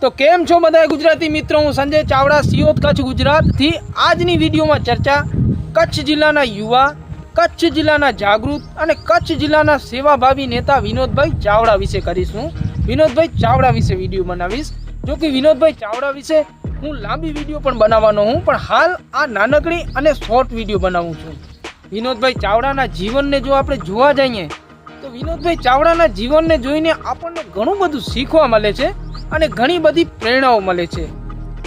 તો કેમ છો બધા ગુજરાતી મિત્રો? હું સંજય ચાવડા સિયોત કચ્છ, ગુજરાતથી આજની વિડીયોમાં ચર્ચા કચ્છ જિલ્લાના યુવા, કચ્છ જિલ્લાના જાગૃત અને કચ્છ જિલ્લાના સેવાભાવી નેતા વિનોદભાઈ ચાવડા વિશે કરીશું. વિનોદભાઈ ચાવડા વિશે વીડિયો બનાવીશ. જો કે વિનોદભાઈ ચાવડા વિશે હું લાંબી વીડિયો પણ બનાવવાનો હું, પણ હાલ આ નાનકડી અને શોર્ટ વીડિયો બનાવું છું. વિનોદભાઈ ચાવડાના જીવનને જો આપણે જોવા જઈએ, તો વિનોદભાઈ ચાવડાના જીવનને જોઈને આપણને ઘણું બધું શીખવા મળે છે. અને ઘણી બધી પ્રેરણાઓ મળે છે.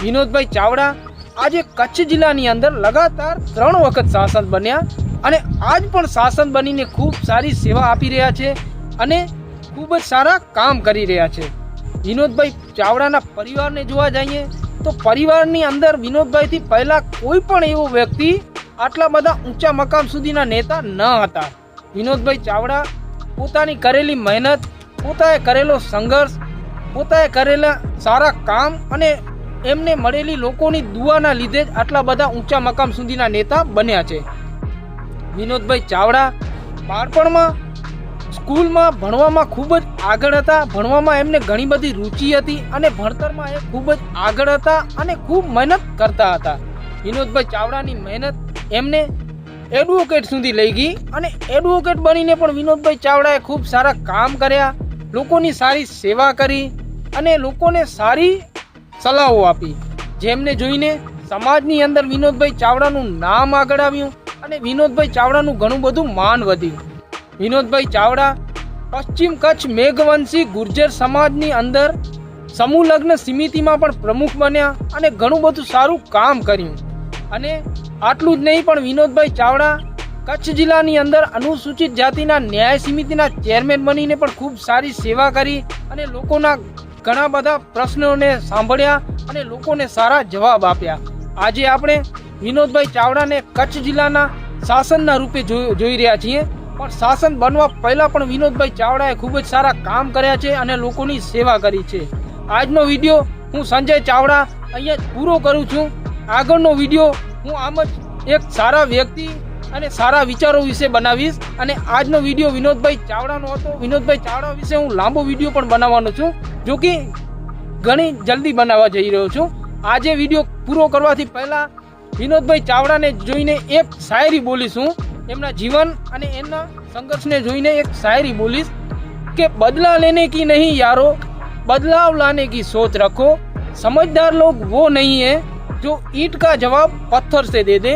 વિનોદભાઈ ચાવડા આજે કચ્છ જિલ્લાની અંદર લગાતાર ત્રણ વખત શાસન બન્યા અને આજ પણ શાસન બનીને ખૂબ સારી સેવા આપી રહ્યા છે અને ખૂબ જ સારા કામ કરી રહ્યા છે. વિનોદભાઈ ચાવડાના પરિવારને જોવા જઈએ તો પરિવારની અંદર વિનોદભાઈથી પહેલાં કોઈ પણ એવો વ્યક્તિ આટલા બધા ઊંચા મકામ સુધીના નેતા ન હતા. વિનોદભાઈ ચાવડા પોતાની કરેલી મહેનત, પોતાએ કરેલો સંઘર્ષ પોતાએ કરેલા સારા કામ અને એમને મળેલી લોકોની દુઆના લીધે જ આટલા બધા ઊંચા મકામ સુધીના નેતા બન્યા છે. વિનોદભાઈ ચાવડા બાળપણમાં સ્કૂલમાં ભણવામાં ખૂબ જ આગળ હતા. ભણવામાં એમને ઘણી બધી રુચિ હતી અને ભણતરમાં એ ખૂબ જ આગળ હતા અને ખૂબ મહેનત કરતા હતા. વિનોદભાઈ ચાવડાની મહેનત એમને એડવોકેટ સુધી લઈ ગઈ અને એડવોકેટ બનીને પણ વિનોદભાઈ ચાવડાએ ખૂબ સારા કામ કર્યા. લોકોની સારી સેવા કરી. અને લોકોને સારી સલાહો આપી. જેમને જોઈને સમાજની અંદર વિનોદભાઈ ચાવડાનું નામ આગળ આવ્યું અને વિનોદભાઈ ચાવડાનું ઘણું બધું માન વધ્યું. વિનોદભાઈ ચાવડા પશ્ચિમ કચ્છ મેઘવંશી ગુર્જર સમાજની અંદર સમૂહ લગ્ન સમિતિમાં પણ પ્રમુખ બન્યા અને ઘણું બધું સારું કામ કર્યું. અને આટલું જ નહીં પણ વિનોદભાઈ ચાવડા કચ્છ જિલ્લાની અંદર અનુસૂચિત જાતિના ન્યાય સમિતિના ચેરમેન બનીને પણ ખૂબ સારી સેવા કરી અને લોકોના ઘણા બધા પ્રશ્નોને સાંભળ્યા અને લોકોને સારા જવાબ આપ્યા. આજે આપણે વિનોદભાઈ ચાવડાને કચ્છ જિલ્લાના શાસનના રૂપે જોઈ રહ્યા છીએ. પણ શાસન બનવા પહેલાં પણ વિનોદભાઈ ચાવડાએ ખૂબ જ સારા કામ કર્યા છે અને લોકોની સેવા કરી છે. આજનો વીડિયો હું સંજય ચાવડા અહીંયા પૂરો કરું છું. આગળનો વીડિયો હું આમ જ એક સારા વ્યક્તિ અને સારા વિચારો વિશે બનાવીશ અને આજનો વિડીયો વિનોદભાઈ ચાવડાનો હતો વિનોદભાઈ ચાવડા વિશે હું લાંબો વિડીયો પણ બનાવવાનો છું જો કે ઘણી જલ્દી બનાવવા જઈ રહ્યો છું આજે વિડીયો પૂરો કરવાથી પહેલાં વિનોદભાઈ ચાવડાને જોઈને એક શાયરી બોલીશું એમના જીવન અને એમના સંઘર્ષને જોઈને એક શાયરી બોલીશ કે બદલા લેને કી નહીં યારો बदलाव लाने की सोच रखो समझदार लोग वो नहीं है जो ईंट का जवाब पत्थर से दे दे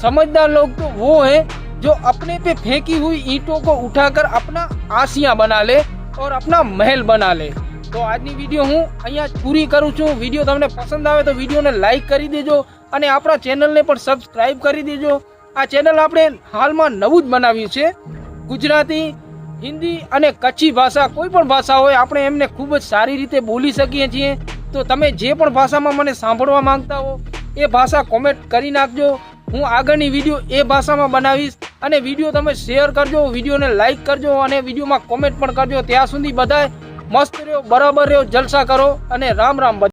समझदार लोग तो वो है जो अपने पे फेंकी हुई ईंटों को उठाकर अपना आसियां बना ले और अपना महल बना લે તો આજની વિડીયો હું અહીંયા જ પૂરી કરું છું વિડીયો તમને પસંદ આવે તો વિડીયોને લાઈક કરી દેજો અને આપણા ચેનલને પણ સબસ્ક્રાઈબ કરી દેજો આ ચેનલ આપણે હાલમાં નવું જ બનાવ્યું છે ગુજરાતી હિન્દી અને કચ્છી ભાષા કોઈ પણ ભાષા હોય આપણે એમને ખૂબ જ સારી રીતે બોલી શકીએ છીએ તો તમે જે પણ ભાષામાં મને સાંભળવા માંગતા હો એ ભાષા કોમેન્ટ કરી નાખજો હું આગળની વીડિયો એ ભાષામાં બનાવીશ અને વીડિયો તમે શેર કરજો વિડીયોને લાઇક કરજો અને વિડીયોમાં કોમેન્ટ પણ કરજો. ત્યાં સુધી બધાય મસ્ત રહ્યો, બરાબર રહ્યો, જલસા કરો અને રામ રામ